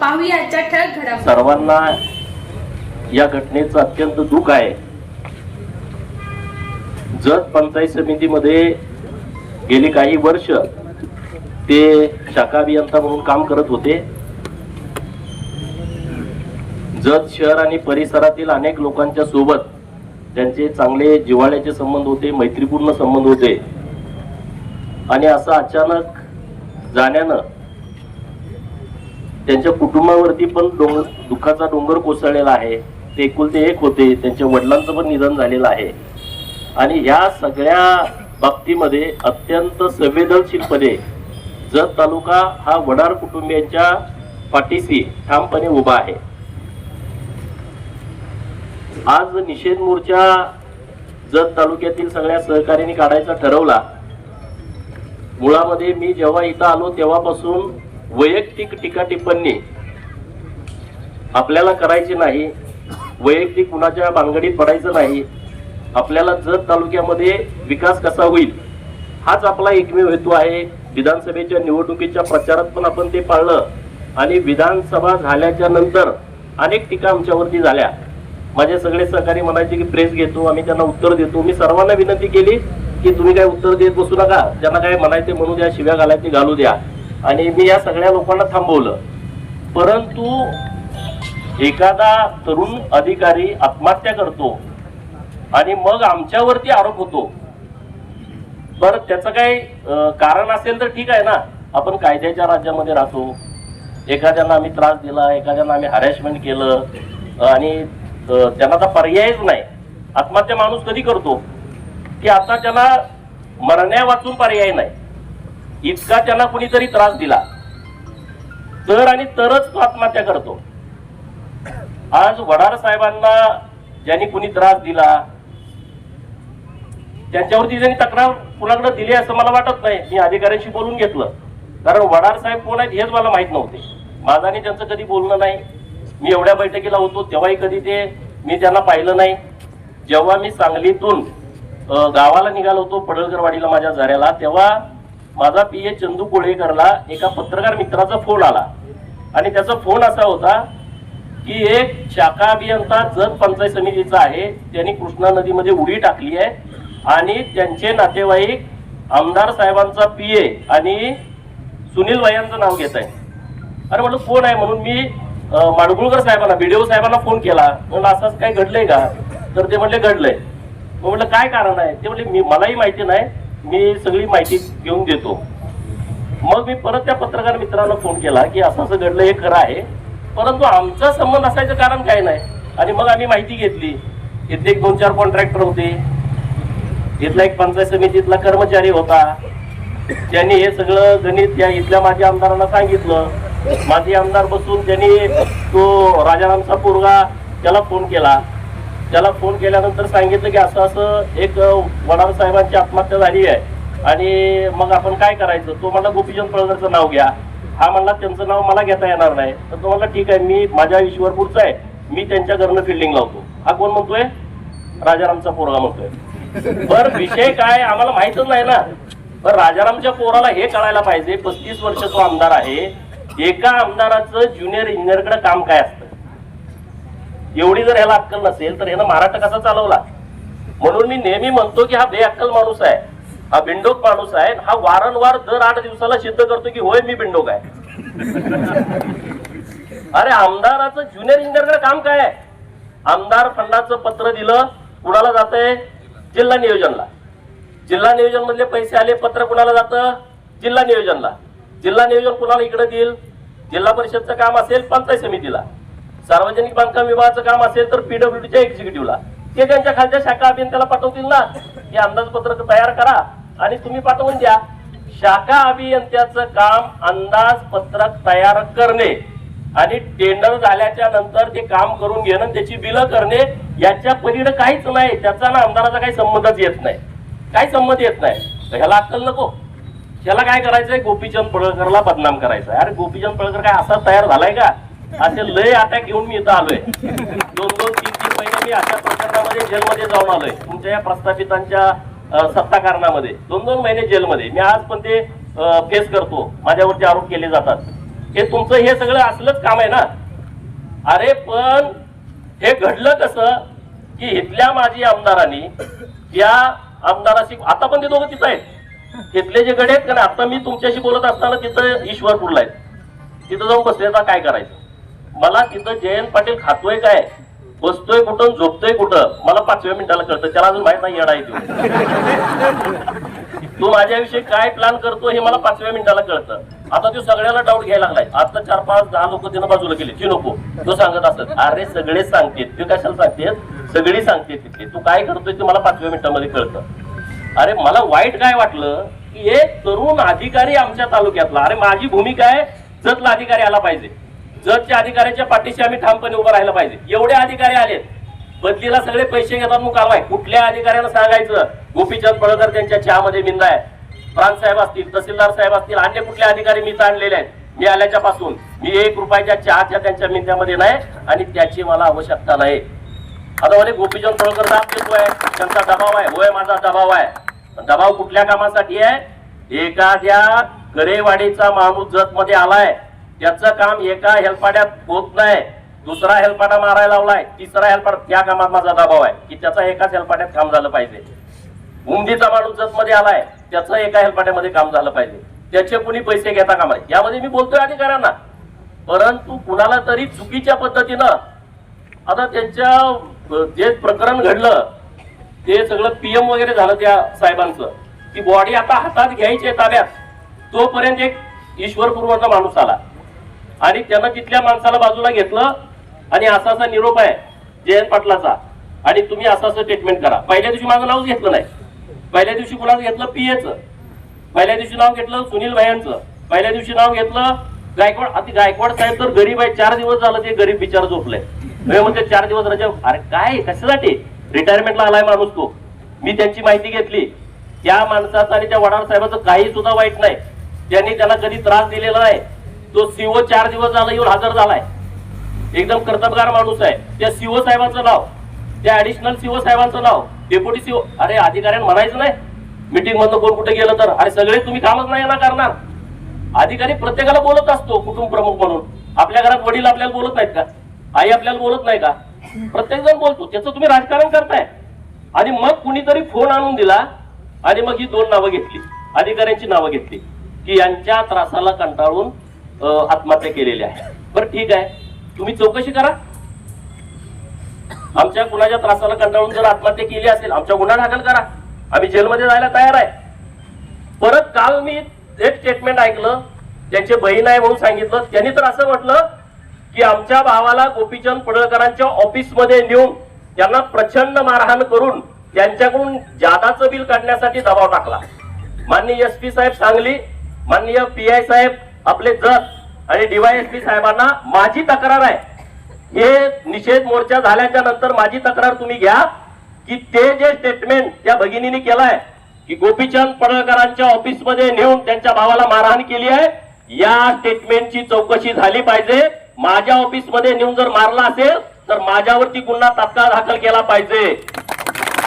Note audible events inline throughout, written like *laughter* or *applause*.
पाहूया आजच्या ठळक घडामोडी. सर्वांना या घटनेचं अत्यंत दुःख आहे. जत पंचायत समितीमध्ये गेली काही वर्ष ते शाखा अभियंता म्हणून काम करत होते. जत शहर आणि परिसरातील अनेक लोकांच्या सोबत त्यांचे चांगले जिव्हाळ्याचे संबंध होते मैत्रीपूर्ण संबंध होते. आणि असं अचानक जाण्यानं त्यांच्या कुटुंबावरती पण डोंगर दुःखाचा डोंगर कोसळलेला आहे. ते एकुलते एक होते. त्यांच्या वडिलांचं पण निधन झालेलं आहे. आणि ह्या सगळ्या बाबतीमध्ये अत्यंत संवेदनशीलपणे जत तालुका हा वडार कुटुंबियांच्या पाठीशी ठामपणे उभा आहे. आज निषेध मोर्चा जत तालुक्यातील सगळ्या सहकार्याने काढायचा ठरवला. मुळामध्ये मी जेव्हा इथं आलो तेव्हापासून वैयक्तिक टीका टिप्पणी आपल्याला करायची नाही वैयक्तिक कुणाच्या भानगडीत पडायचं नाही आपल्याला जत तालुक्यामध्ये विकास कसा होईल हाच आपला एकमेव हेतू आहे. विधानसभेच्या निवडणुकीच्या प्रचारात पण आपण ते पाळलं आणि विधानसभा झाल्याच्यानंतर अनेक टीका आमच्यावरती झाल्या. माझे सगळे सहकारी म्हणायचे की प्रेस घेतो आम्ही त्यांना उत्तर देतो. मी सर्वांना विनंती केली की तुम्ही काय उत्तर देत बसू नका ज्यांना काय म्हणायचे म्हणू द्या शिव्या घालायचे घालू द्या. आणि मी या सगळ्या लोकांना थांबवलं. परंतु एखादा तरुण अधिकारी आत्महत्या करतो आणि मग आमच्यावरती आरोप होतो. बरं त्याचं काही कारण असेल तर ठीक आहे ना. आपण कायद्याच्या राज्यामध्ये राहतो. एखाद्याला आम्ही त्रास दिला एखाद्याला आम्ही हॅरॅसमेंट केलं आणि त्यांना तर पर्यायच नाही. आत्महत्या माणूस कधी करतो? की आता त्याला मरण्या वाचून पर्याय नाही. इतका त्यांना कुणीतरी त्रास दिला. तर आणि तरच तो आत्महत्या करतो. आज वडार साहेबांना ज्यांनी कुणी त्रास दिला त्यांच्यावरती ज्यांनी तक्रार कुणाकडे दिली असं मला वाटत नाही. मी अधिकाऱ्यांशी बोलून घेतलं. कारण वडार साहेब कोण आहेत हेच मला माहीत नव्हते. माझा आणि त्यांचं कधी बोलणं नाही. मी एवढ्या बैठकीला होतो तेव्हाही कधी ते मी त्यांना पाहिलं नाही. जेव्हा मी सांगलीतून गावाला निघालो होतो पडळकरवाडीला माझ्या झऱ्याला तेव्हा माझा पी ए चंदू कोळेकरला एका पत्रकार मित्राचा फोन आला. आणि त्याचा फोन असा होता की एक शाखा अभियंता जत पंचायत समितीचा आहे त्यांनी कृष्णा नदीमध्ये उडी टाकली आहे आणि त्यांचे नातेवाईक आमदार साहेबांचा पी ए आणि सुनील भाईंचं नाव घेत आहे. अरे म्हटलं फोन आहे म्हणून मी माडगुळकर साहेबांना बीडीओ साहेबांना फोन केला. म्हणलं असंच काय घडलंय का? तर ते म्हणले घडलंय. मग म्हटलं काय कारण आहे? ते म्हणले मी मलाही माहिती नाही. मी सगळी माहिती घेऊन देतो. मग मी परत त्या पत्रकार मित्रांना फोन केला की असं असं घडलं हे खरं आहे. परंतु आमचा संबंध असायचं कारण काय नाही. आणि मग आम्ही माहिती घेतली. इथले एक दोन चार कॉन्ट्रॅक्टर होते. इथला एक पंचायत समितीतला कर्मचारी होता. त्यांनी हे सगळं गणित या इथल्या माझ्या आमदारांना सांगितलं. माझे आमदार बसून त्यांनी तो राजारामचा पोरगा त्याला फोन केला. त्याला फोन केल्यानंतर सांगितलं की असं असं एक वडार साहेबांची आत्महत्या झाली आहे. आणि मग आपण काय करायचं? तो म्हणला गोपीचंद पळकरचं नाव घ्या. हा म्हणला त्यांचं नाव मला घेता येणार नाही. तर तो म्हणला ठीक आहे मी माझ्या ईश्वरपूरचा आहे. मी त्यांच्या घरनं फिल्डिंग लावतो हा कोण म्हणतोय? राजारामचा पोरगा म्हणतोय. बर विषय काय? आम्हाला माहितच नाही ना. पण राजारामच्या पोराला हे कळायला पाहिजे पस्तीस वर्ष तो आमदार आहे. एका आमदाराचं ज्युनियर इंजिनियरकडे काम काय असतं? एवढी जर ह्याला अक्कल नसेल तर ह्यानं महाराष्ट्र कसा चालवला? म्हणून मी नेहमी म्हणतो की हा बेअक्कल माणूस आहे हा बिंडोक माणूस आहे हा वारंवार दर आठ दिवसाला सिद्ध करतो की होय मी बिंडोक आहे. *laughs* अरे आमदाराचं ज्युनियर इंजिनियरकडे काम काय आहे? आमदार फंडाचं पत्र दिलं कुणाला जातंय? जिल्हा नियोजनला. जिल्हा नियोजन मधले पैसे आले पत्र कुणाला जातं? जिल्हा नियोजनला. जिल्हा नियोजन कुणाला इकडे देईल? जिल्हा परिषदचं काम असेल पंचायत समितीला. सार्वजनिक बांधकाम विभागाचं काम असेल तर पीडब्ल्यूडीच्या एक्झिक्युटिव्हला ते त्यांच्या खालच्या शाखा अभियंत्याला पाठवतील ना. हे अंदाजपत्रक तयार करा आणि तुम्ही पाठवून द्या. शाखा अभियंत्याचं काम अंदाजपत्रक तयार करणे आणि टेंडर झाल्याच्यानंतर ते काम करून घेणं त्याची बिलं करणे याच्या पलीकडे काहीच नाही. त्याचा ना आमदाराचा काही संबंधच येत नाही. काही संबंध येत नाही. तर ह्याला अक्कल नको. ह्याला काय करायचंय? गोपीचंद पळकरला बदनाम करायचं अरे गोपीचंद पळकर काय असा तयार झालाय का? असे लय अटॅक घेऊन मी इथं आलोय. दोन दोन तीन तीन महिने मी अशा प्रकरणामध्ये जेलमध्ये जाऊन आलोय. तुमच्या या प्रस्थापितांच्या सत्ता कारणामध्ये दोन दोन महिने जेलमध्ये. मी आज पण ते फेस करतो. माझ्यावरती आरोप केले जातात. हे तुमचं हे सगळं असलंच काम आहे ना? अरे पण हे घडलं कसं? की इथल्या माजी आमदारांनी या आमदाराशी आता पण ते दोघं तिथं आहेत. इथले जे गडे आहेत का आता मी तुमच्याशी बोलत असताना तिथं ईश्वरपूरला आहेत. तिथं जाऊन बसले आता काय करायचं? मला तिथं जयंत पाटील खातोय काय? बसतोय कुठं झोपतोय कुठं? मला पाचव्या मिनिटाला कळतं त्याला अजून माहीत नाही येणार येतो तू माझ्याविषयी काय प्लॅन करतो हे मला पाचव्या मिनिटाला कळतं. आता तो सगळ्याला डाऊट घ्यायला लागलाय. आता चार पाच दहा लोक तिनं बाजूला गेले. ती नको. तो सांगत असत अरे सगळे सांगतेत. ते कशाला सांगतेत? सगळी सांगते तिथे. तू काय करतोय ते मला पाचव्या मिनिटामध्ये कळतं. अरे मला वाईट काय वाटलं? की एक तरुण अधिकारी आमच्या तालुक्यातला. अरे माझी भूमिका आहे जतला अधिकारी आला पाहिजे. जतच्या अधिकाऱ्याच्या पाठीशी आम्ही ठामपणे उभं राहिलं पाहिजे. एवढे अधिकारी आलेत. बदलीला सगळे पैसे घेतात मग कारवाई. कुठल्या अधिकाऱ्याला सांगायचं? गोपीचंद पळकर त्यांच्या चहामध्ये मिंदा आहे. प्रांत साहेब असतील तहसीलदार साहेब असतील अन्य कुठले अधिकारी मी आणलेले आहेत. मी आल्याच्या पासून मी एक रुपयाच्या चहाच्या त्यांच्या मिंद्यामध्ये नाही आणि त्याची मला आवश्यकता नाही. आता म्हणे गोपीचंद पळकर दाब देतोय त्यांचा दबाव आहे. होय माझा दबाव आहे. पण दबाव कुठल्या कामासाठी आहे? एखाद्या करेवाडीचा माणूस जत मध्ये आलाय. त्याचं काम एका हेलपाड्यात होत नाही. दुसरा हेलपाटा मारायला लावलाय. तिसरा हेलपाटा त्या कामात माझा दबाव आहे की त्याचा एकाच हेलपाट्यात काम झालं पाहिजे. उमदीचा माणूस जत मध्ये आलाय त्याचं एका हेलपाट्यामध्ये काम झालं पाहिजे. त्याचे कुणी पैसे घेता कामा यामध्ये मी बोलतोय अधिकाऱ्यांना. परंतु कुणाला तरी चुकीच्या पद्धतीनं आता त्यांच्या जे प्रकरण घडलं ते सगळं पीएम वगैरे झालं त्या साहेबांचं. ती बॉडी आता हातात घ्यायची ताब्यात. तोपर्यंत एक ईश्वरपूर्वाचा माणूस आला. आणि त्यानं तिथल्या माणसाला बाजूला घेतलं आणि असा असा निरोप आहे जयंत पाटलाचा. आणि तुम्ही असं असं ट्रीटमेंट करा. पहिल्या दिवशी माझं नावच घेतलं नाही. पहिल्या दिवशी कुणाचं घेतलं? पीएचं पहिल्या दिवशी नाव घेतलं सुनील भायांचं पहिल्या दिवशी नाव घेतलं गायकवाड. आता गायकवाड साहेब तर गरीब आहे. चार दिवस झालं ते गरीब बिचार झोपलंय म्हणजे म्हणते चार दिवस रजा अरे काय? कशासाठी? रिटायरमेंटला आलाय माणूस तो. मी त्यांची माहिती घेतली. त्या माणसाचं आणि त्या वडार साहेबाचं काही सुद्धा वाईट नाही. त्यांनी त्याला कधी त्रास दिलेला नाही. तो सीओ चार दिवस झाला येऊन हजर झालाय. एकदम कर्तबगार माणूस आहे. त्या सीओ साहेबांचं नाव त्या ऍडिशनल सीओ साहेबांचं नाव डेप्युटी सीओ अरे अधिकाऱ्यांना म्हणायचं नाही. मिटिंग मधनं कोण कुठे गेलं तर अरे सगळे तुम्ही कामच नाही ना करणार. अधिकारी प्रत्येकाला बोलत असतो कुटुंब प्रमुख म्हणून. आपल्या घरात वडील आपल्याला बोलत नाहीत का? आई आपल्याला बोलत नाही का? प्रत्येक जण बोलतो त्याचं तुम्ही राजकारण करताय. आणि मग कुणीतरी फोन आणून दिला आणि मग ही दोन नावं घेतली. अधिकाऱ्यांची नावं घेतली. की यांच्या त्रासाला कंटाळून आत्महत्या केलेली आहे. बरं ठीक आहे. तुम्ही चौकशी करा. आमच्या कुणाच्या त्रासाला कंटाळून जर आत्महत्या केली असेल आमच्या गुन्हा दाखल करा. आम्ही जेलमध्ये जायला तयार आहे. परत काल मी एक स्टेटमेंट ऐकलं. त्यांचे बहीण आहे म्हणून सांगितलं. त्यांनी तर असं म्हटलं की आमच्या भावाला गोपीचंद पडळकरांच्या ऑफिसमध्ये नेऊन त्यांना प्रचंड मारहाण करून त्यांच्याकडून जादाचं बिल काढण्यासाठी दबाव टाकला. माननीय एस पी साहेब सांगली माननीय पी आय साहेब आपले जत आणि डीवायएसपी साहेबांना माझी तक्रार आहे. हे निषेध मोर्चा झाल्याच्यानंतर माझी तक्रार तुम्ही घ्या की ते जे स्टेटमेंट त्या भगिनीने केलाय की गोपीचंद पडळकरांच्या ऑफिसमध्ये नेऊन त्यांच्या भावाला मारहाण केली आहे या स्टेटमेंटची चौकशी झाली पाहिजे. माझ्या ऑफिसमध्ये नेऊन जर मारला असेल तर माझ्यावरती गुन्हा तात्काळ दाखल केला पाहिजे.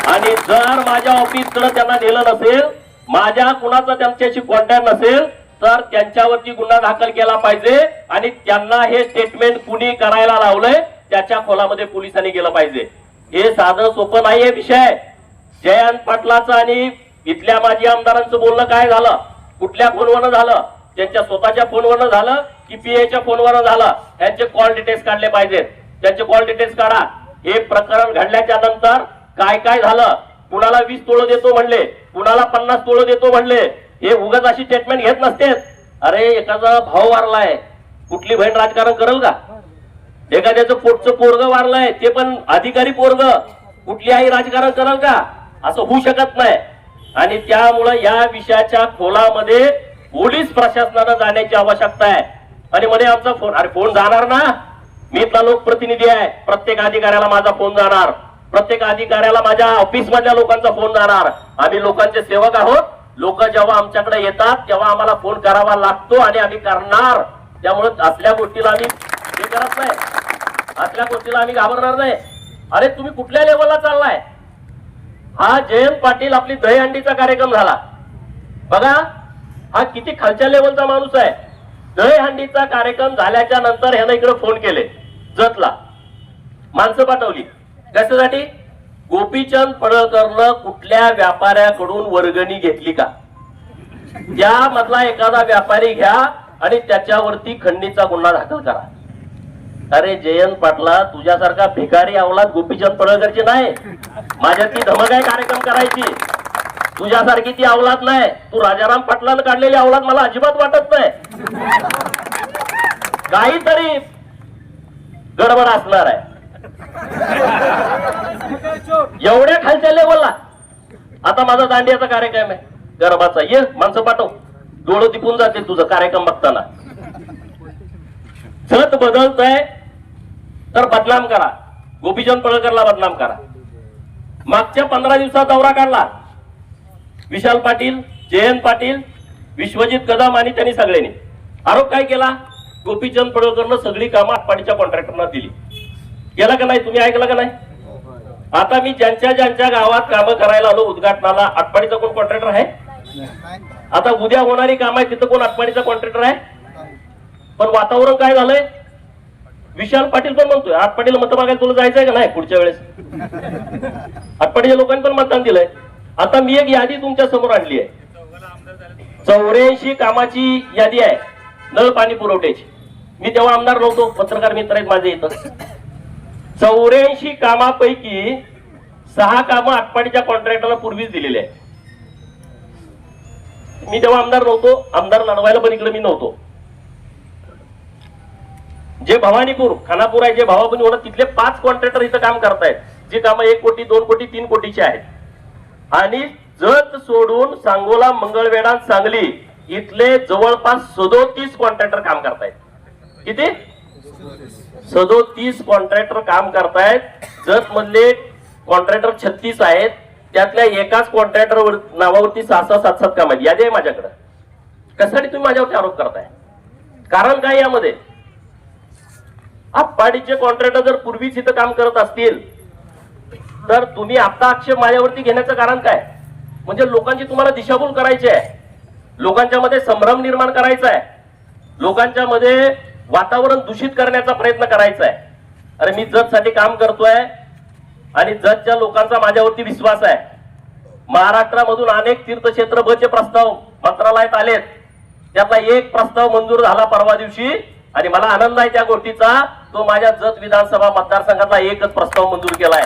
आणि जर माझ्या ऑफिसकडे त्यांना नेलं नसेल माझ्या कुणाचा त्यांच्याशी कॉन्टॅक्ट नसेल तर त्यांच्यावरती गुन्हा दाखल केला पाहिजे आणि त्यांना हे स्टेटमेंट कुणी करायला लावलंय त्याच्या खोलामध्ये पोलिसांनी गेलं पाहिजे. हे साधं सोपं नाही हे विषय. जयंत पाटलाचं आणि इथल्या माजी आमदारांचं बोलणं काय झालं? कुठल्या फोनवरनं झालं? त्यांच्या स्वतःच्या फोनवरनं झालं की पीएच्या फोनवरनं झालं? त्यांचे कॉल डिटेल्स काढले पाहिजेत. त्यांचे कॉल डिटेल्स काढा. हे प्रकरण घडल्याच्या नंतर काय काय झालं? कुणाला वीस तोळं देतो म्हणले? कुणाला पन्नास तोळं देतो म्हणले? हे उगाच अशी स्टेटमेंट घेत नसते अरे एखादा भाव वारलाय कुठली बहीण राजकारण करेल का? एखाद्याचं पोटचं पोरग वारलंय ते पण अधिकारी पोरग कुठली आई राजकारण करल का? असं होऊ शकत नाही. आणि त्यामुळं या विषयाच्या खोलामध्ये पोलीस प्रशासनानं जाण्याची आवश्यकता आहे. आणि मध्ये आमचा फोन अरे फोन जाणार ना? मी इथला लोकप्रतिनिधी आहे. प्रत्येक अधिकाऱ्याला माझा फोन जाणार. प्रत्येक अधिकाऱ्याला माझ्या ऑफिस मधल्या लोकांचा फोन जाणार. आम्ही लोकांचे सेवक आहोत. लोक जेव्हा आमच्याकडे येतात तेव्हा आम्हाला फोन करावा लागतो आणि आम्ही करणार. त्यामुळे असल्या गोष्टीला आम्ही हे करत नाही. असल्या गोष्टीला आम्ही घाबरणार नाही. अरे तुम्ही कुठल्या लेवलला चाललाय? हा जयंत पाटील आपली दहीहंडीचा कार्यक्रम झाला. बघा हा किती खालच्या लेवलचा माणूस आहे. दहीहंडीचा कार्यक्रम झाल्याच्यानंतर ह्यानं इकडे फोन केले जतला. माणसं पाठवली. कशासाठी? गोपीचंद पडळकरनं कुठल्या व्यापाऱ्याकडून वर्गणी घेतली का? त्यामधला एखादा व्यापारी घ्या आणि त्याच्यावरती खंडीचा गुन्हा दाखल करा. अरे जयंत पाटला तुझ्यासारखा भिकारी अवलाद गोपीचंद पडळकरची नाही. माझ्या ती धमक आहे कार्यक्रम करायची. तुझ्यासारखी ती अवलाद नाही. तू राजाराम पाटलानं काढलेली अवलाद मला अजिबात वाटत नाही. काहीतरी गडबड असणार आहे. एवढ्या खालच्या लेवलला आता माझा दांडियाचा कार्यक्रम आहे. गरबाचा ये माणसं पाठव. डोळं तिपून जाते तुझं कार्यक्रम बघताना. छत बदलतय तर बदनाम करा. गोपीचंद पळकरला बदनाम करा. मागच्या पंधरा दिवसात दौरा काढला. विशाल पाटील जयंत पाटील विश्वजित कदम आणि त्यांनी सगळ्यांनी. आरोप काय केला? गोपीचंद पडळकरनं सगळी कामं आटपाडीच्या कॉन्ट्रॅक्टरना दिली. केला का नाही? तुम्ही ऐकलं का नाही? आता मी ज्यांच्या ज्यांच्या गावात कामं करायला आलो उद्घाटनाला आटपाडीचा कोण कॉन्ट्रॅक्टर आहे? आता उद्या होणारी काम आहे तिथं कोण आटपाडीचा कॉन्ट्रॅक्टर आहे? पण वातावरण काय झालंय? विशाल पाटील पण म्हणतोय आटपाडीला मत मागायला तुला जायचंय का नाही पुढच्या वेळेस? आटपाडीच्या लोकांनी पण मतदान दिलंय. आता मी एक यादी तुमच्यासमोर आणली आहे. चौऱ्याऐंशी कामाची यादी आहे नळ पाणी पुरवठ्याची. मी तेव्हा आमदार नव्हतो पत्रकार मित्र आहेत माझे इथं. चौऱ्याऐंशी कामापैकी सहा कामं आटपाडीच्या कॉन्ट्रॅक्टरला पूर्वीच दिलेली आहे मी तेव्हा आमदार नव्हतो आमदार लढवायला पण इकडे मी नव्हतो. जे भवानीपूर खानापूर आहे जे भावापुनी होणार तिथले पाच कॉन्ट्रॅक्टर इथं काम करतायत. जी कामं एक कोटी दोन कोटी तीन कोटीची आहेत. आणि जत सोडून सांगोला मंगळवेढा सांगली इथले जवळपास सदोतीस कॉन्ट्रॅक्टर काम करतायत. किती? सदोतीस कॉन्ट्रॅक्टर काम करतायत जत मधले कॉन्ट्रॅक्टर छत्तीस आहेत त्यातल्या एकाच कॉन्ट्रॅक्टर नावावरती सहा सहा सात सात काम आहेत. यादी आहे माझ्याकडे. कशासाठी तुम्ही माझ्यावरती आरोप करताय? कारण काय यामध्ये? आप्पाडीचे कॉन्ट्रॅक्टर जर पूर्वीच इथं काम करत असतील तर तुम्ही आता आक्षेप माझ्यावरती घेण्याचं कारण काय? म्हणजे लोकांची तुम्हाला दिशाभूल करायची आहे. लोकांच्या मध्ये संभ्रम निर्माण करायचा आहे. लोकांच्या मध्ये वातावरण दूषित करण्याचा प्रयत्न करायचा आहे अरे मी जतसाठी काम करतोय आणि जतच्या लोकांचा माझ्यावरती विश्वास आहे. महाराष्ट्रामधून अनेक तीर्थक्षेत्र बचे प्रस्ताव मंत्रालयात आलेत. त्यातला एक प्रस्ताव मंजूर झाला परवा दिवशी आणि मला आनंद आहे त्या गोष्टीचा. तो माझ्या जत विधानसभा मतदारसंघातला एकच प्रस्ताव मंजूर केलाय.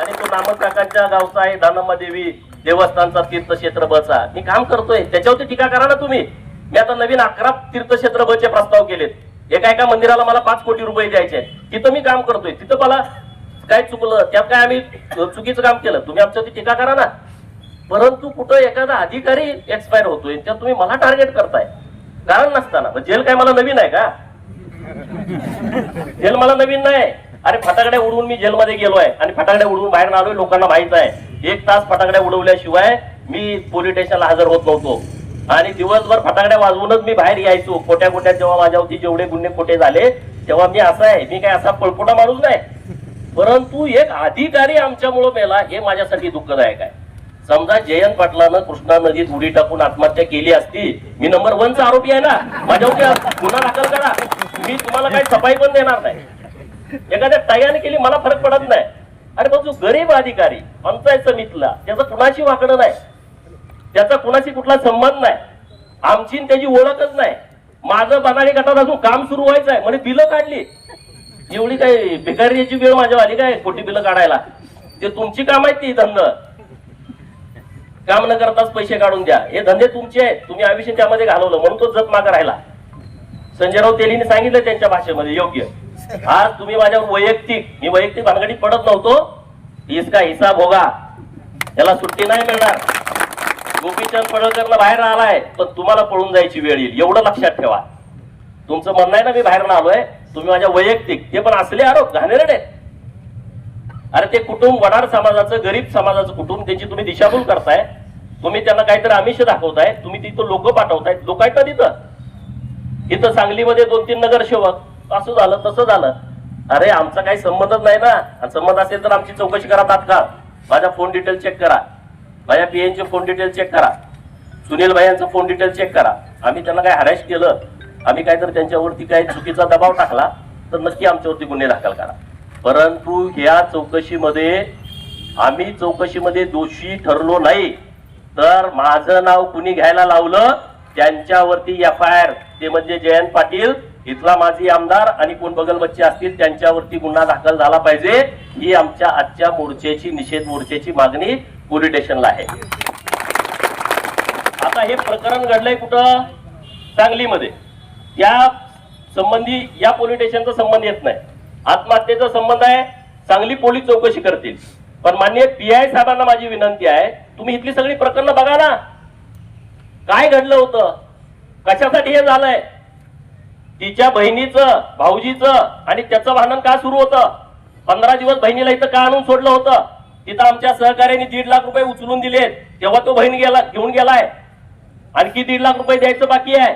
आणि तो नामक काकांच्या गावचा आहे दानम्मा देवी देवस्थानचा तीर्थक्षेत्र बचा. मी काम करतोय. त्याच्यावरती टीका करा ना तुम्ही. मी आता नवीन अकरा तीर्थक्षेत्र बचे प्रस्ताव केलेत. एका एका मंदिराला मला पाच कोटी रुपये द्यायचे तिथं मी काम करतोय. तिथं मला काय चुकलं त्यात काय आम्ही चुकीचं काम केलं? तुम्ही आमच्या टीका करा ना. परंतु कुठं एखादा अधिकारी एक्सपायर होतोय त्यात तुम्ही मला टार्गेट करताय. कारण नसताना. जेल काय मला नवीन आहे का? जेल मला नवीन नाही. अरे फटाकड्या उडवून मी जेलमध्ये गेलोय आणि फटाकड्या उडवून बाहेर आलोय लोकांना माहीत आहे. एक तास फटाकड्या उडवल्याशिवाय मी पोलीस स्टेशनला हजर होत नव्हतो. आणि दिवसभर फटाकड्या वाजवूनच मी बाहेर यायचो. खोट्या खोट्या जेव्हा माझ्यावरती जेवढे गुन्हे खोटे झाले तेव्हा मी असा आहे मी काय असा पळपुटा माणूस नाही. परंतु एक अधिकारी आमच्यामुळं मेला हे माझ्यासाठी दुःखदायक आहे. समजा जयंत पाटलानं कृष्णा नदीत उडी टाकून आत्महत्या केली असती मी नंबर वनचा आरोपी आहे ना. माझ्यावरती गुन्हा दाखल करा. मी तुम्हाला काही सफाई पण देणार नाही. एखाद्या टायाने केली मला फरक पडत नाही. अरे पण जो गरीब अधिकारी पंचायत समितीला त्याचं कुणाशी वाकडं नाही? त्याचा कुणाशी कुठला संबंध नाही. आमची त्याची ओळखच नाही. माझं बनाडी गटात अजून काम सुरू व्हायचं आहे म्हणजे बिलं काढली. एवढी काय भिकारीची वेळ माझ्या आली काय खोटी बिलं काढायला? ते तुमची काम आहेत ती धंद. काम न करताच पैसे काढून द्या. हे धंदे तुमचे आहेत. तुम्ही आयुष्य त्यामध्ये घालवलं. म्हणून तो जत मागा राहिला. संजयराव तेलीने सांगितलं त्यांच्या भाषेमध्ये योग्य. आज तुम्ही माझ्यावर वैयक्तिक मी वैयक्तिक भानगडीत पडत नव्हतो. इसका हिसाब होगा. त्याला सुट्टी नाही मिळणार. गोपीचंद पडळकरला बाहेर आलाय पण तुम्हाला पळून जायची वेळ येईल. एवढं लक्षात ठेवा. तुमचं म्हणणं आहे ना मी बाहेर आलोय. तुम्ही माझ्या वैयक्तिक ते पण असले आरोप घाणेरडे अरे ते कुटुंब वडार समाजाचं गरीब समाजाचं कुटुंब त्यांची तुम्ही दिशाभूल करताय. तुम्ही त्यांना काहीतरी आमिष दाखवताय. तुम्ही तिथं लोक पाठवताय लोक आहेत ना तिथं? इथं सांगलीमध्ये दोन तीन नगरसेवक. असं झालं तसं झालं. अरे आमचा काही संबंधच नाही ना. आणि संबंध असेल तर आमची चौकशी करा तात्काळ. माझा फोन डिटेल चेक करा. माझ्या पीएनचे फोन डिटेल चेक करा. सुनील भाई फोन डिटेल चेक करा. आम्ही त्यांना काय हॅरॅश केलं आम्ही काय तर त्यांच्यावरती काही चुकीचा दबाव टाकला तर नक्की आमच्यावरती गुन्हे दाखल करा. परंतु ह्या चौकशीमध्ये आम्ही चौकशीमध्ये दोषी ठरलो नाही. तर माझं नाव कुणी घ्यायला लावलं त्यांच्यावरती एफ आय आर ते म्हणजे जयंत पाटील इथला माजी आमदार आणि कोण बगल बच्चे असतील त्यांच्यावरती गुन्हा दाखल झाला पाहिजे. ही आमच्या आजच्या मोर्चाची निषेध मोर्चाची मागणी पोलीस स्टेशनला आहे. आता हे प्रकरण घडलंय कुठं? सांगलीमध्ये. या संबंधी या पोलीस स्टेशनचा संबंध येत नाही. आत्महत्येचा संबंध आहे. सांगली पोलीस चौकशी करतील. पण मान्य पी आय साहेबांना माझी विनंती आहे तुम्ही इथली सगळी प्रकरणं बघा ना. काय घडलं होतं? कशासाठी हे झालंय? तिच्या बहिणीचं भाऊजीचं आणि त्याचं भांडण का सुरू होतं? पंधरा दिवस बहिणीला इथं का आणून सोडलं होतं? तिथं आमच्या सहकार्याने दीड लाख रुपये उचलून दिलेत. तेव्हा तो बहीण गेला घेऊन गेलाय. आणखी दीड लाख रुपये द्यायचं बाकी आहे.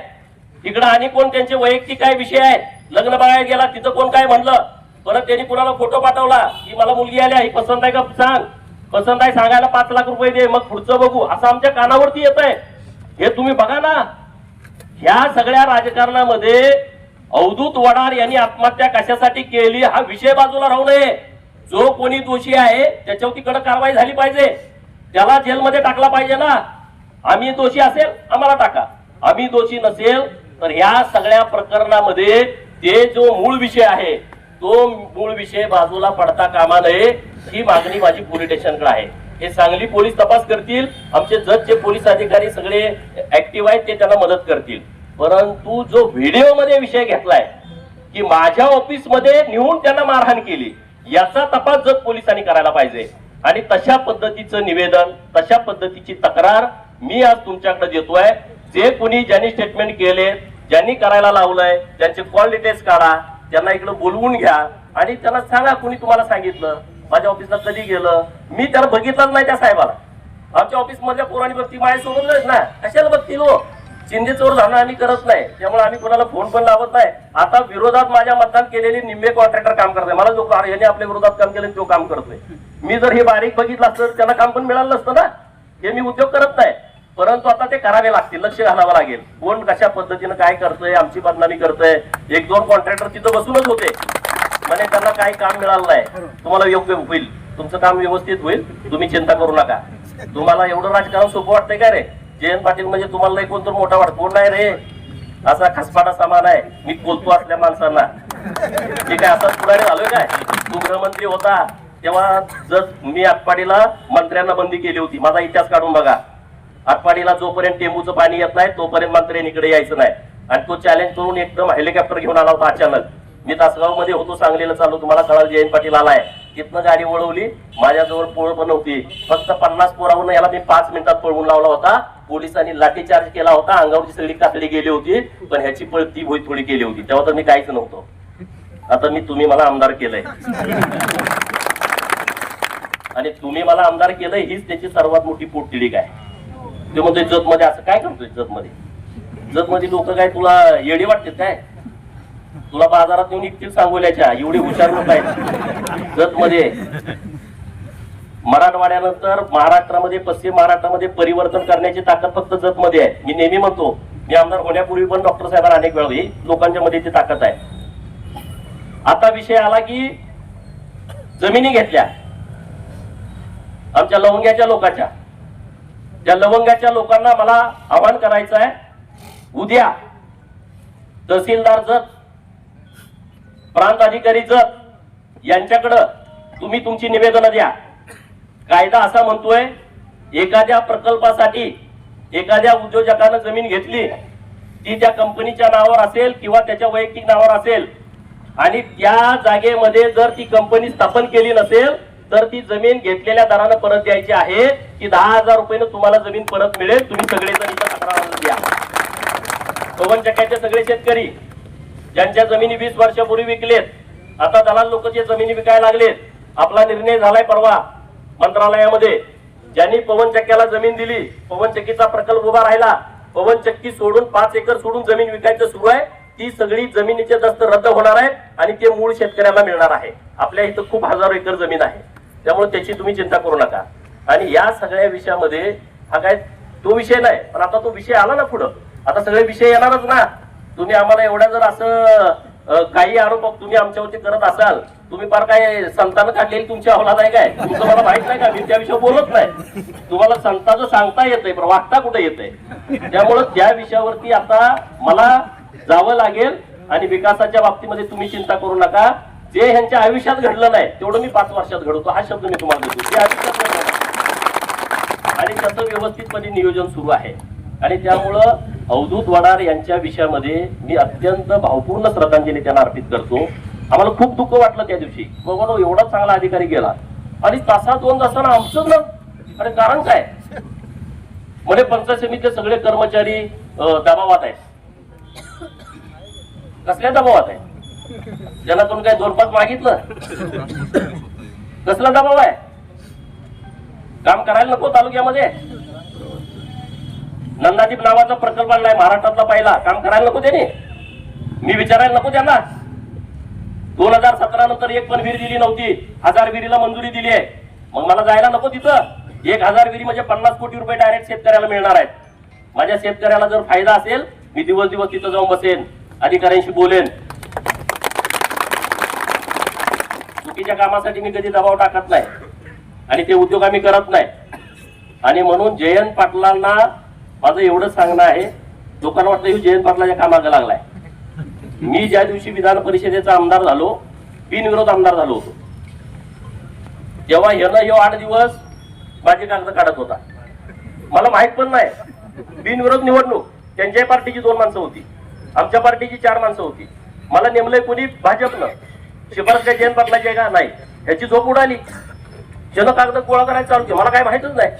इकडं आणि कोण त्यांचे वैयक्तिक काय विषय आहेत? लग्न बघायला गेला तिथं कोण काय म्हणलं? परत त्यांनी कुणाला फोटो पाठवला? की मला मुलगी आली आहे ही पसंत आहे का? सांग. पसंत आहे सांगायला पाच लाख रुपये दे मग पुढचं बघू. असं आमच्या कानावरती येत आहे हे तुम्ही बघा ना. ह्या सगळ्या राजकारणामध्ये अवधूत वडार यांनी आत्महत्या कशासाठी केली? हा विषय बाजूला राहू नये. जो कोणी दोषी आहे त्याच्यावरती कडक कारवाई झाली पाहिजे. त्याला जेलमध्ये टाकला पाहिजे ना. आम्ही दोषी असेल आम्हाला टाका. आम्ही दोषी नसेल तर ह्या सगळ्या प्रकरणामध्ये ते जो मूळ विषय आहे तो मूळ विषय बाजूला पडता कामा नये ही मागणी माझी पोलीस स्टेशनकडे आहे. हे सांगली पोलीस तपास करतील आमचे जजचे पोलीस अधिकारी सगळे ऍक्टिव्ह आहेत ते त्यांना मदत करतील. परंतु जो व्हिडिओमध्ये विषय घेतलाय की माझ्या ऑफिसमध्ये नेऊन त्यांना मारहाण केली याचा तपास जत पोलिसांनी करायला पाहिजे. आणि तशा पद्धतीचं निवेदन तशा पद्धतीची तक्रार मी आज तुमच्याकडे देतोय. जे कोणी ज्यांनी स्टेटमेंट केले ज्यांनी करायला लावलंय त्यांचे कॉल डिटेल्स काढा त्यांना इकडे बोलवून घ्या आणि त्यांना सांगा कुणी तुम्हाला सांगितलं. माझ्या ऑफिसला कधी गेलं? मी त्याला बघितलंच नाही त्या साहेबाला. आमच्या ऑफिस मधल्या पोरांनी बघती माझ्यासोबतच ना. कशाला बघतील हो? चिंधे चोर झालं आम्ही करत नाही. त्यामुळे आम्ही कोणाला फोन पण लावत नाही. आता विरोधात माझ्या मतदान केलेले निम्मे कॉन्ट्रॅक्टर काम करताय. मला जो याने आपल्या विरोधात काम केलं तो काम करतोय. मी जर हे बारीक बघितलं असतं तर त्यांना काम पण मिळालं नसतं ना. हे मी उद्योग करत नाही. परंतु आता ते करावे लागतील लक्ष घालावं लागेल. कोण कशा पद्धतीनं काय करतोय आमची बदनामी करतोय? एक दोन कॉन्ट्रॅक्टर तिथं बसूनच होते. म्हणे त्यांना काही काम मिळालं नाही. तुम्हाला योग्य होईल. तुमचं काम व्यवस्थित होईल. तुम्ही चिंता करू नका. तुम्हाला एवढं राजकारण सोपं वाटतंय का रे? जयंत पाटील म्हणजे तुम्हाला नाही कोणतं मोठा वाटत. कोण नाही रे? असा खसपाटा सामान आहे. मी बोलतो असल्या माणसांना. ठीक आहे असाच पुढारी झालोय काय? तू गृहमंत्री होता तेव्हा जर मी आटपाडीला मंत्र्यांना बंदी केली होती. माझा इतिहास काढून बघा. आटपाडीला जोपर्यंत टेंबूचं पाणी येत नाही तोपर्यंत मंत्र्यांनी इकडे यायचं नाही. आणि तो चॅलेंज करून एकदम हेलिकॉप्टर घेऊन आला होता अचानक. मी तासगावमध्ये होतो सांगलीला चालू तुम्हाला कळाल जयंत पाटील आलाय. तिथनं गाडी वळवली माझ्याजवळ पोळ पण नव्हती. फक्त पन्नास पोरावरून याला मी पाच मिनिटात पळवून लावला होता. पोलिसांनी लाठीचार्ज केला होता. अंगावरची सगळी कातडी गेली होती पण ह्याची पळ ती भोई थोडी केली होती. तेव्हा तर मी काहीच नव्हतो. आता मी तुम्ही मला आमदार केलंय. आणि तुम्ही मला आमदार केलंय हीच त्याची सर्वात मोठी पोटतिडीक आहे. ते म्हणतोय जत मध्ये असं. काय करतोय जत मध्ये जत मध्ये लोक काय तुला येडी वाटते काय? तुला बाजारात येऊन इकतील सांगोल्याच्या एवढी हुशार लोक आहेत. जत मध्ये मराठवाड्यानंतर महाराष्ट्रामध्ये पश्चिम महाराष्ट्रामध्ये परिवर्तन करण्याची ताकद फक्त जत मध्ये आहे. मी नेहमी म्हणतो मी आमदार होण्यापूर्वी पण डॉक्टर साहेबांना अनेक वेळा लोकांच्या मध्ये ती ताकद आहे. आता विषय आला की जमिनी घेतल्या. आमच्या लवंग्याच्या लोकांच्या. त्या लवंगाच्या लोकांना मला आवाहन करायचं आहे उद्या तहसीलदार जत प्रांत अधिकारी जत यांच्याकडं तुम्ही तुमची निवेदनं द्या. कायदा असा म्हणतोय एखाद्या प्रकल्पासाठी एखाद्या उद्योजकानं जमीन घेतली ती त्या कंपनीच्या नावावर असेल किंवा त्याच्या वैयक्तिक नावावर असेल आणि त्या जागेमध्ये जर ती कंपनी स्थापन केली नसेल तर ती जमीन घेतलेल्या दरानं परत द्यायची आहे की दहा हजार रुपयानं तुम्हाला जमीन परत मिळेल तुम्ही सगळेजण इथं तक्रार द्या. पवन चक्क्याचे सगळे शेतकरी ज्यांच्या जमिनी वीस वर्षापूर्वी विकलेत आता दलाल लोक जे जमिनी विकायला लागलेत आपला निर्णय झालाय परवा मंत्रालयामध्ये. ज्यांनी पवनचक्क्याला जमीन दिली पवनचक्कीचा प्रकल्प उभा राहिला पवनचक्की सोडून पाच एकर सोडून जमीन विकायचं सुरू आहे ती सगळी जमिनीचे दस्त रद्द होणार आहे आणि ते मूळ शेतकऱ्याला मिळणार आहे. आपल्या इथं खूप हजारो एकर जमीन आहे. त्यामुळे त्याची तुम्ही चिंता करू नका. आणि या सगळ्या विषयामध्ये हा काय तो विषय नाही पण आता तो विषय आला ना पुढं. आता सगळे विषय येणारच ना. तुम्ही आम्हाला एवढ्या जर असं काही आरोप तुम्ही आमच्यावरती करत असाल तुम्ही फार काय संतानं काढलेली तुमची अवलाद आहे काय? तुमचं मला माहीत नाही का? मी त्याविषयी बोलत नाही. तुम्हाला संताचं सांगता येतंय पण वागता कुठे येतंय? त्यामुळं त्या विषयावरती आता मला जावं लागेल आणि विकासाच्या बाबतीमध्ये तुम्ही चिंता करू नका. जे ह्यांच्या आयुष्यात घडलं नाही तेवढं मी पाच वर्षात घडवतो. हा शब्द मी तुम्हाला देतो. ते आयुष्यात आणि त्याचं व्यवस्थितपणे नियोजन सुरू आहे. आणि त्यामुळं अवधूत वडार यांच्या विषयामध्ये मी अत्यंत भावपूर्ण श्रद्धांजली त्यांना अर्पित करतो. आम्हाला खूप दुःख वाटलं त्या दिवशी. बाबा एवढा चांगला अधिकारी गेला. आणि तासा दोन तासाला आमचं ना? अरे कारण काय? म्हणजे पंचायत समितीचे सगळे कर्मचारी दबावात आहेत. कसल्या दबावात आहे ज्यांना तुम्ही काय दोन पाच मागितलं? कसला दबाव आहे? काम करायला नको तालुक्यामध्ये? नंदादीप नावाचा प्रकल्प आणलाय महाराष्ट्रातला पहिला. काम करायला नको त्याने. मी विचारायला नको त्यांना. दोन हजार सतरा नंतर एक पण विहीर दिली नव्हती. हजार विहिरीला मंजुरी दिली आहे. मग मला जायला नको तिथं. एक हजार विहिरी म्हणजे पन्नास कोटी रुपये डायरेक्ट शेतकऱ्याला मिळणार आहेत. माझ्या शेतकऱ्याला जर फायदा असेल मी दिवस दिवस तिथं जाऊन बसेन अधिकाऱ्यांशी बोलेन. चुकीच्या कामासाठी मी कधी दबाव टाकत नाही. आणि ते उद्योग आम्ही करत नाही. आणि म्हणून जयंत पाटलांना माझं एवढं सांगणं आहे. लोकांना वाटतं हे जयंत पाटलाच्या कामाला लागलाय. मी ज्या दिवशी विधान परिषदेचा आमदार झालो बिनविरोध आमदार झालो होतो. जेव्हा ह्यानं ह्यो आठ दिवस माझे कागद काढत होता. मला माहीत पण नाही. बिनविरोध निवडणूक. त्यांच्याही पार्टीची दोन माणसं होती. आमच्या पार्टीची चार माणसं होती. मला नेमलंय कोणी? भाजपनं. शिफारस काय जयंत पाटलाची आहे का? नाही. ह्याची झोप उडाली. जन कागद गोळा करायला चालू मला काय माहितच नाही.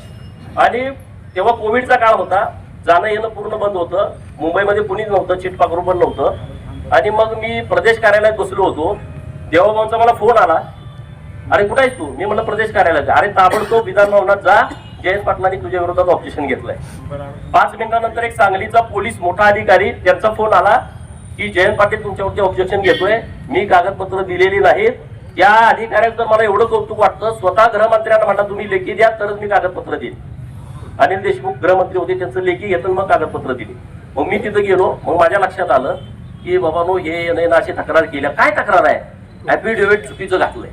आणि तेव्हा कोविडचा काळ होता. जाणं येणं पूर्ण बंद होतं. मुंबईमध्ये कुणीच नव्हतं. चिटपाकरू पण नव्हतं. आणि मग मी प्रदेश कार्यालयात बसलो होतो. देवाभाऊंचा मला फोन आला. अरे कुठे आहेस तू? मी म्हणलं प्रदेश कार्यालयात. अरे ताबडतोब विधान भवनात जा जयंत पाटलांनी तुझ्या विरोधात ऑब्जेक्शन घेतलंय. पाच मिनिटानंतर एक सांगलीचा पोलीस मोठा अधिकारी त्यांचा फोन आला की जयंत पाटील तुमच्यावरती ऑब्जेक्शन घेतोय. मी कागदपत्र दिलेली नाहीत. त्या अधिकाऱ्याचं मला एवढं कौतुक वाटतं. स्वतः गृहमंत्र्यांना म्हणा तुम्ही लेखी द्या तरच मी कागदपत्र देईन. अनिल देशमुख गृहमंत्री होते त्यांचं लेखी घेतलं मग कागदपत्र दिली. मग मी तिथं गेलो मग माझ्या लक्षात आलं की बाबा नो हे नाही ना अशी तक्रार केल्या. काय तक्रार आहे? ऍफिडेव्हिट चुकीचं घातलंय.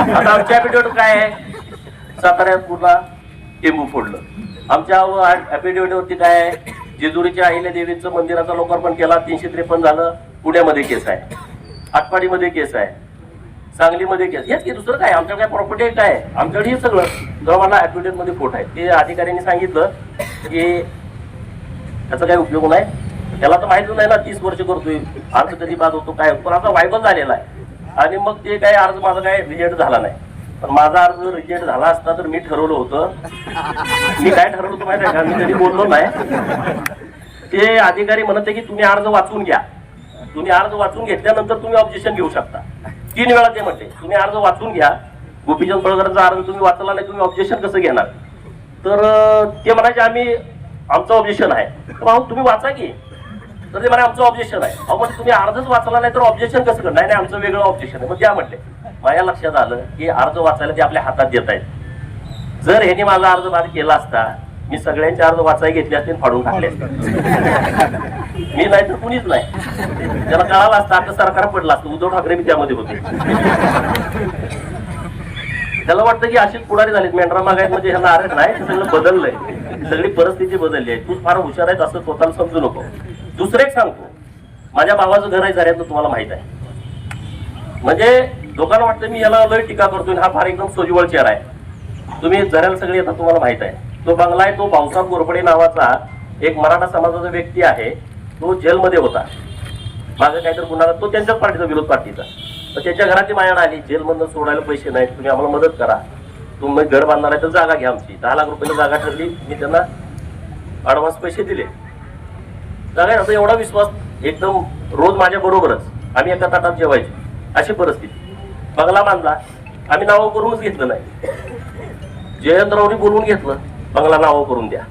आता आमच्या ऍफिडेव्हिट काय आहे? साताऱ्यात पूर्ण टेंबू फोडलं. आमच्या ऍफिडेव्हिट वरती काय आहे? जेजुरीच्या अहिल्या देवीचं मंदिराचं लोकार्पण केला तीनशे त्रेपन्न झालं. पुण्यामध्ये केस आहे. आटपाडीमध्ये केस आहे. सांगलीमध्ये केस. हेच की दुसरं काय? आमच्याकडे काय प्रॉपर्टी काय? आमच्याकडे हे सगळं. जेव्हा मला मध्ये फोट आहे. ते अधिकाऱ्यांनी सांगितलं की त्याचा काही उपयोग नाही. त्याला तर माहिती नाही ना तीस वर्ष करतोय. अर्ज कधी बाद होतो काय पण आता वायबल झालेला आहे. आणि मग ते काय अर्ज माझा काय रिजेक्ट झाला नाही. पण माझा अर्ज रिजेक्ट झाला असता तर मी ठरवलं होतं. मी काय ठरवलं होतं माहिती आहे का? मी कधी बोललो नाही. ते अधिकारी म्हणत आहे की तुम्ही अर्ज वाचून घ्या. तुम्ही अर्ज वाचून घेतल्यानंतर तुम्ही ऑब्जेक्शन घेऊ शकता. तीन वेळा ते म्हणते तुम्ही अर्ज वाचून घ्या. गोपीचंद पळकरांचा अर्ज तुम्ही वाचला नाही तुम्ही ऑब्जेक्शन कसं घेणार? तर ते म्हणायचे आम्ही आमचं ऑब्जेक्शन आहे. तर भाऊ तुम्ही वाचा की. तर ते म्हणा आमचं ऑब्जेक्शन आहे. अहो म्हणजे तुम्ही अर्जच वाचला नाही तर ऑब्जेक्शन कसं करणार? नाही नाही, आमचं वेगळं ऑब्जेक्शन आहे. मग त्या म्हटले माझ्या लक्षात आलं की अर्ज वाचायला ते आपल्या हातात देत आहेत जर ह्याने माझा अर्ज बाद केला असता मी सगळ्यांचे अर्ज वाचाय घेतले असते फाडून टाकले *laughs* मी नाही तर कुणीच नाही. त्याला कळालं असतं आता सरकार पडलं असतं. उद्धव ठाकरे मी त्यामध्ये होते. त्याला वाटतं की अशीच पुढारी झालीत. मेंढरा मागायत म्हणजे ह्यांना अरे नाही सगळं बदललंय. सगळी परिस्थिती बदलली आहे. तू फार हुशार आहेस असं स्वतःला समजू नको. दुसरं एक सांगतो. माझ्या भावाचं घर आहे झऱ्यातलं तुम्हाला माहीत आहे. म्हणजे लोकांना वाटतं मी याला लय टीका करतोय हा फार एकदम सोजीवळ चेहरा आहे. तुम्ही झऱ्याला सगळे येतात तुम्हाला माहीत आहे. तो बंगला आहे तो भाऊसाहेब गोरपडे नावाचा एक मराठा समाजाचा व्यक्ती आहे. तो जेलमध्ये होता. माझं काहीतरी गुन्हा तो त्यांच्याच पार्टीचा विरोध पार्टीचा. तर त्याच्या घराची मायाण आली. जेलमधनं सोडायला पैसे नाहीत. तुम्ही आम्हाला मदत करा. तुम्ही घर बांधणार आहे तर जागा घ्या आमची. दहा लाख रुपयाची जागा ठरली. मी त्यांना ॲडव्हान्स पैसे दिले. जागा आता एवढा विश्वास एकदम रोज माझ्या बरोबरच. आम्ही एका ताटात जेवायचो. अशी परिस्थिती. बंगला बांधला. आम्ही नावं करूनच घेतलं नाही. जयंतरावनी बोलवून घेतलं. बंगला नावं करून द्या.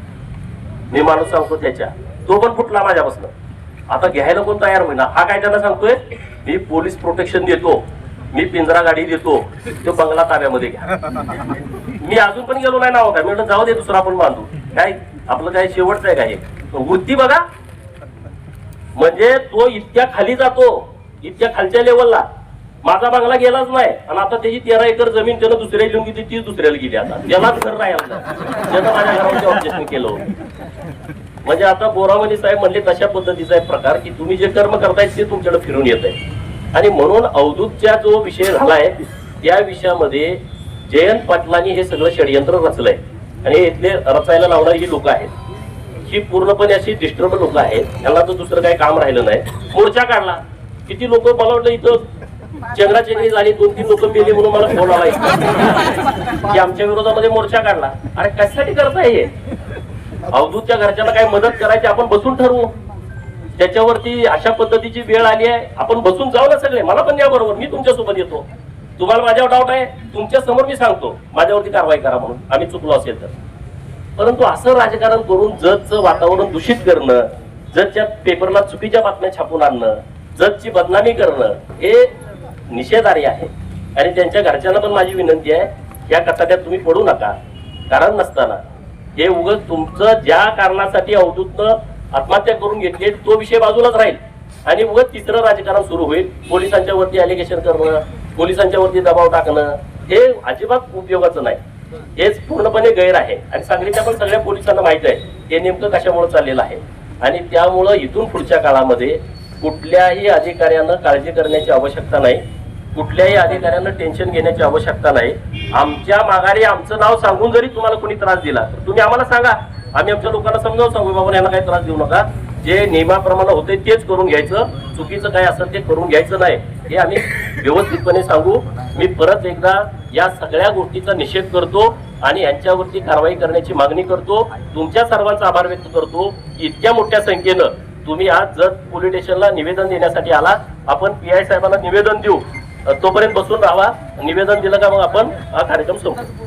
मी माणूस सांगतो त्याच्या. तो पण फुटला माझ्यापासून. आता घ्यायला कोण तयार होईना? हा काय त्यांना सांगतोय? मी पोलीस प्रोटेक्शन देतो. मी पिंजरा गाडी देतो. तो बंगला ताब्यामध्ये घ्या. मी अजून पण गेलो नाही नाव काय मी जाऊ दे दुसरा आपण बांधू. काय? आपलं काय शेवटचं आहे काय वृत्ती बघा. म्हणजे तो इतक्या खाली जातो. इतक्या खालच्या लेवलला माझा बंगला गेलाच नाही. आणि आता त्याची तेरा एकर जमीन त्यानं दुसऱ्या घेऊन गेली तीच दुसऱ्याला गेली आता. त्यालाच घर राहिला त्यानं माझ्या घरावरती ऑब्जेक्शन केलं. होतं. म्हणजे आता बोरावली साहेब म्हणले तशा पद्धतीचा एक प्रकार की तुम्ही जे कर्म करताय ते तुमच्याकडे फिरून येत आहे. आणि म्हणून अवधूतचा जो विषय झालाय त्या विषयामध्ये जयंत पाटलांनी हे सगळं षडयंत्र रचलंय. आणि इथले रचायला लावणारी ही लोक आहेत. ही पूर्णपणे अशी डिस्टर्ब लोक आहेत. ह्याला तर दुसरं काही काम राहिलं नाही. मोर्चा काढला. किती लोक मला वाटलं इथं चेंगराचेंगरी झाली दोन तीन लोक मेली म्हणून मला फोन आला की आमच्या विरोधामध्ये मोर्चा काढला. अरे कशासाठी करताय हे? अवधूतच्या घरच्याला काही मदत करायची आपण बसून ठरवू? त्याच्यावरती अशा पद्धतीची वेळ आली आहे. आपण बसून जाऊ ना सगळे. मला पण या बरोबर. मी तुमच्यासोबत येतो. तुम्हाला माझ्यावर डाऊट आहे. तुमच्यासमोर मी सांगतो. माझ्यावरती कारवाई करा म्हणून. आम्ही चुकलो असेल तर. परंतु असं राजकारण करून जजचं वातावरण दूषित करणं जजच्या पेपरला चुकीच्या बातम्या छापून आणणं जजची बदनामी करणं हे निषेधार्य आहे. आणि त्यांच्या घरच्यांना पण माझी विनंती आहे या कथाट्यात तुम्ही पडू नका. कारण नसताना. हे उगच तुमचं ज्या कारणासाठी अवधूतनं आत्महत्या करून घेतली तो विषय बाजूलाच राहील. आणि उगत तिसरं राजकारण सुरू होईल पोलिसांच्या वरती अलिगेशन करणं पोलिसांच्या वरती दबाव टाकणं हे अजिबात उपयोगाचं नाही. हेच पूर्णपणे गैर आहे. आणि सांगलीच्या पण सगळ्या पोलिसांना माहीत आहे हे नेमकं कशामुळे चाललेलं आहे. आणि त्यामुळं इथून पुढच्या काळामध्ये कुठल्याही अधिकाऱ्यानं काळजी करण्याची आवश्यकता नाही. कुठल्याही अधिकाऱ्यांना टेन्शन घेण्याची आवश्यकता नाही. आमच्या माघारी आमचं नाव सांगून जरी तुम्हाला कोणी त्रास दिला तर तुम्ही आम्हाला सांगा. आम्ही आमच्या लोकांना समजावून सांगू बाबा यांना काही त्रास देऊ नका. जे नियमाप्रमाणे होते तेच करून घ्यायचं. चुकीचं काय असेल ते करून घ्यायचं नाही. हे आम्ही व्यवस्थितपणे सांगू. मी परत एकदा या सगळ्या गोष्टीचा निषेध करतो आणि यांच्यावरती कारवाई करण्याची मागणी करतो. तुमच्या सर्वांचा आभार व्यक्त करतो इतक्या मोठ्या संख्येनं तुम्ही आज जत पोलीस स्टेशनला निवेदन देण्यासाठी आला आपण पी आय साहेबांना निवेदन देऊ. तोपर्यंत बसून राहा. निवेदन दिलं का मग आपण? हा कार्यक्रम संपू